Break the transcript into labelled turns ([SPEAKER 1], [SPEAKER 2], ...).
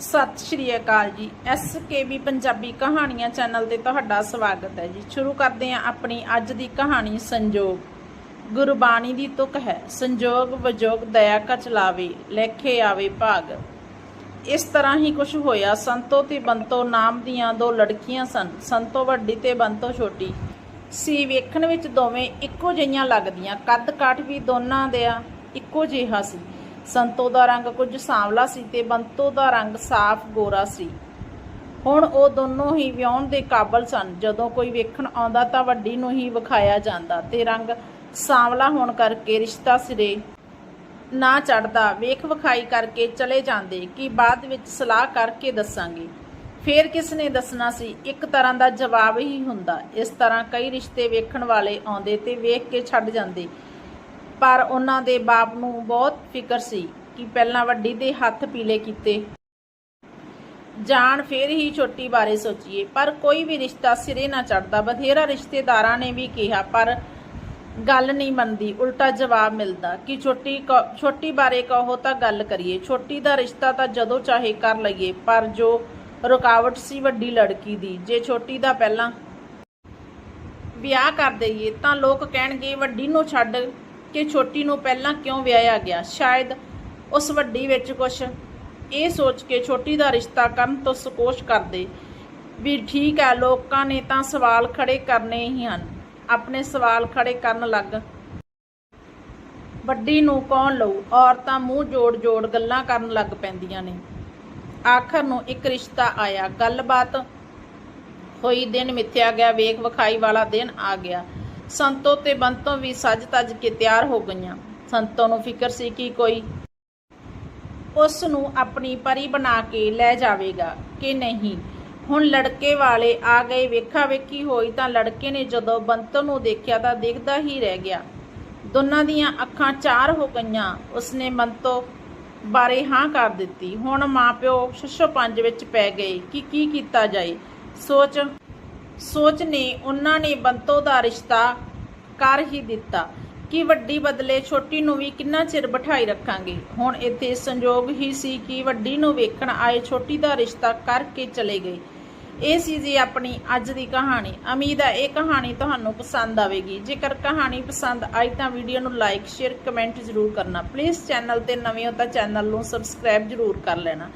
[SPEAKER 1] ਸਤਿ ਸ਼੍ਰੀ ਅਕਾਲ ਜੀ। S K ਵੀ ਪੰਜਾਬੀ ਕਹਾਣੀਆਂ ਚੈਨਲ ਤੇ ਤੁਹਾਡਾ ਸਵਾਗਤ ਹੈ ਜੀ। ਸ਼ੁਰੂ ਕਰਦੇ ਹਾਂ ਆਪਣੀ ਅੱਜ ਦੀ ਕਹਾਣੀ, ਸੰਜੋਗ। ਗੁਰਬਾਣੀ ਦੀ ਤੁਕ ਹੈ, ਸੰਜੋਗ ਵਜੋਗ ਦਇਆ ਕਚਲਾਵੇ ਚਲਾਵੇ ਲੇਖੇ ਆਵੇ ਭਾਗ। ਇਸ ਤਰ੍ਹਾਂ ਹੀ ਕੁਝ ਹੋਇਆ, ਸੰਤੋ ਤੇ ਬੰਤੋ ਨਾਮ ਦੀਆਂ ਦੋ ਲੜਕੀਆਂ ਸਨ। ਸੰਤੋ ਵੱਡੀ ਤੇ ਬੰਤੋ ਛੋਟੀ। ਸੀ ਵੇਖਣ ਵਿੱਚ ਦੋਵੇਂ ਇੱਕੋ ਜਿਹੀਆਂ ਲੱਗਦੀਆਂ। ਕੱਦ ਕਾਠ ਵੀ ਦੋਨਾਂ ਦਾ ਇੱਕੋ ਜਿਹਾ ਸੀ। ਸੰਤੋ ਦਾ ਰੰਗ ਕੁਝ ਸਾਂਵਲਾ ਸੀ ਤੇ ਬੰਤੋ ਦਾ ਰੰਗ ਸਾਫ਼ ਗੋਰਾ ਸੀ। ਹੁਣ ਉਹ ਦੋਨੋਂ ਹੀ ਵਿਆਹਣ ਦੇ ਕਾਬਲ ਸਨ। ਜਦੋਂ ਕੋਈ ਵੇਖਣ ਆਉਂਦਾ ਤਾਂ ਵੱਡੀ ਨੂੰ ਹੀ ਵਿਖਾਇਆ ਜਾਂਦਾ ਤੇ ਰੰਗ ਸਾਂਵਲਾ ਹੋਣ ਕਰਕੇ ਰਿਸ਼ਤਾ ਸਿਰੇ ਨਾ ਚੜਦਾ ਵੇਖ ਵਿਖਾਈ ਕਰਕੇ ਚਲੇ ਜਾਂਦੇ ਕਿ ਬਾਅਦ ਵਿੱਚ ਸਲਾਹ ਕਰਕੇ ਦੱਸਾਂਗੇ। ਫੇਰ ਕਿਸ ਨੇ ਦੱਸਣਾ ਸੀ? ਇੱਕ ਤਰ੍ਹਾਂ ਦਾ ਜਵਾਬ ਹੀ ਹੁੰਦਾ। ਇਸ ਤਰ੍ਹਾਂ ਕਈ ਰਿਸ਼ਤੇ ਵੇਖਣ ਵਾਲੇ ਆਉਂਦੇ ਤੇ ਵੇਖ ਕੇ ਛੱਡ ਜਾਂਦੇ। ਪਰ ਉਹਨਾਂ ਦੇ ਬਾਪ ਨੂੰ ਬਹੁਤ ਫਿਕਰ ਸੀ ਕਿ ਪਹਿਲਾਂ ਵੱਡੀ ਦੇ ਹੱਥ ਪੀਲੇ ਕੀਤੇ। ਜਾਣ ਫਿਰ ਹੀ ਛੋਟੀ ਬਾਰੇ ਸੋਚੀਏ, ਪਰ ਕੋਈ ਵੀ ਰਿਸ਼ਤਾ ਸਿਰੇ ਨਾ ਚੜਦਾ ਬਥੇਰਾ ਰਿਸ਼ਤੇਦਾਰਾਂ ਨੇ ਵੀ ਕਿਹਾ, ਪਰ ਗੱਲ ਨਹੀਂ ਮੰਨਦੀ। ਉਲਟਾ ਜਵਾਬ ਮਿਲਦਾ ਕਿ ਛੋਟੀ ਕ- ਛੋਟੀ ਬਾਰੇ ਕਹੋ ਤਾਂ ਗੱਲ ਕਰੀਏ। ਛੋਟੀ ਦਾ ਰਿਸ਼ਤਾ ਤਾਂ ਜਦੋਂ ਚਾਹੇ ਕਰ ਲਈਏ, ਪਰ ਜੋ ਰੁਕਾਵਟ ਸੀ ਵੱਡੀ ਲੜਕੀ ਦੀ, ਜੇ ਛੋਟੀ ਦਾ ਪਹਿਲਾਂ ਵਿਆਹ ਕਰ ਦਈਏ, ਤਾਂ ਲੋਕ ਕਹਿਣਗੇ, ਵੱਡੀ ਨੂੰ ਛੱਡ ਕੇ ਛੋਟੀ ਨੂੰ ਪਹਿਲਾਂ ਕਿਉਂ ਵਿਆਹਿਆ ਗਿਆ? ਸ਼ਾਇਦ ਉਸ ਵੱਡੀ ਵਿੱਚ ਕੁਛ ਇਹ ਸੋਚ ਕੇ ਛੋਟੀ ਦਾ ਰਿਸ਼ਤਾ ਕਰਨ ਤੋਂ ਸਕੋਸ਼ ਕਰਦੇ ਵੀ ਠੀਕ ਹੈ, ਲੋਕਾਂ ਨੇ ਤਾਂ ਸਵਾਲ ਖੜੇ ਕਰਨੇ ਹੀ ਹਨ। ਆਪਣੇ ਸਵਾਲ ਖੜੇ ਕਰਨ ਲੱਗ। ਵੱਡੀ ਨੂੰ ਕੌਣ ਲਊ? ਔਰਤਾਂ ਮੂੰਹ ਜੋੜ ਜੋੜ ਗੱਲਾਂ ਕਰਨ ਲੱਗ ਪੈਂਦੀਆਂ ਨੇ। ਆਖਰ ਨੂੰ ਇੱਕ ਰਿਸ਼ਤਾ ਆਇਆ। ਗੱਲਬਾਤ ਹੋਈ ਦਿਨ ਮਿੱਥਿਆ ਗਿਆ। ਵੇਖ ਵਿਖਾਈ ਵਾਲਾ ਦਿਨ ਆ ਗਿਆ। ਸੰਤੋ ਤੇ ਬੰਤੋਂ ਵੀ ਸੱਜ ਤੱਜ ਕੇ ਤਿਆਰ ਹੋ ਗਈਆਂ। ਸੰਤੋ ਨੂੰ ਫਿਕਰ ਸੀ ਕਿ ਕੋਈ ਉਸ ਨੂੰ ਆਪਣੀ ਪਰੀ ਬਣਾ ਕੇ ਲੈ ਜਾਵੇਗਾ ਕਿ ਨਹੀਂ। ਹੁਣ ਲੜਕੇ ਵਾਲੇ ਆ ਗਏ, ਵੇਖਾ ਵੇਖੀ ਹੋਈ ਤਾਂ ਲੜਕੇ ਨੇ ਜਦੋਂ ਬੰਤੋਂ ਨੂੰ ਦੇਖਿਆ ਤਾਂ ਦੇਖਦਾ ਹੀ ਰਹਿ ਗਿਆ। ਦੋਨਾਂ ਦੀਆਂ ਅੱਖਾਂ ਚਾਰ ਹੋ ਗਈਆਂ। ਉਸਨੇ ਬੰਤੋ ਬਾਰੇ ਹਾਂ ਕਰ ਦਿੱਤੀ। ਹੁਣ ਮਾਪਿਓ ਛੱਛੋ ਪੰਜ ਵਿੱਚ ਪੈ ਗਏ ਕਿ ਕੀ ਕੀਤਾ ਜਾਏ। ਸੋਚ ਸੋਚ ਨੇ ਉਹਨਾਂ ਨੇ ਬੰਤੋ ਦਾ ਰਿਸ਼ਤਾ ਕਰ ਹੀ ਦਿੱਤਾ ਕਿ ਵੱਡੀ ਬਦਲੇ ਛੋਟੀ ਨੂੰ ਵੀ ਕਿੰਨਾ ਚਿਰ ਬਿਠਾਈ ਰੱਖਾਂਗੇ। ਹੁਣ ਇੱਥੇ ਸੰਜੋਗ ਹੀ ਸੀ ਕਿ ਵੱਡੀ ਨੂੰ ਵੇਖਣ ਆਏ ਛੋਟੀ ਦਾ ਰਿਸ਼ਤਾ ਕਰਕੇ ਚਲੇ ਗਏ। ਇਹ ਸੀ ਜੀ ਆਪਣੀ ਅੱਜ ਦੀ ਕਹਾਣੀ। ਉਮੀਦ ਹੈ ਇਹ ਕਹਾਣੀ ਤੁਹਾਨੂੰ ਪਸੰਦ ਆਵੇਗੀ। ਜੇਕਰ ਕਹਾਣੀ ਪਸੰਦ ਆਈ ਤਾਂ ਵੀਡੀਓ ਨੂੰ ਲਾਈਕ, ਸ਼ੇਅਰ, ਕਮੈਂਟ ਜ਼ਰੂਰ ਕਰਨਾ। ਪਲੀਜ਼ ਚੈਨਲ ਤੇ ਨਵੇਂ ਹੋ ਤਾਂ ਚੈਨਲ ਨੂੰ ਸਬਸਕ੍ਰਾਈਬ ਜ਼ਰੂਰ ਕਰ ਲੈਣਾ।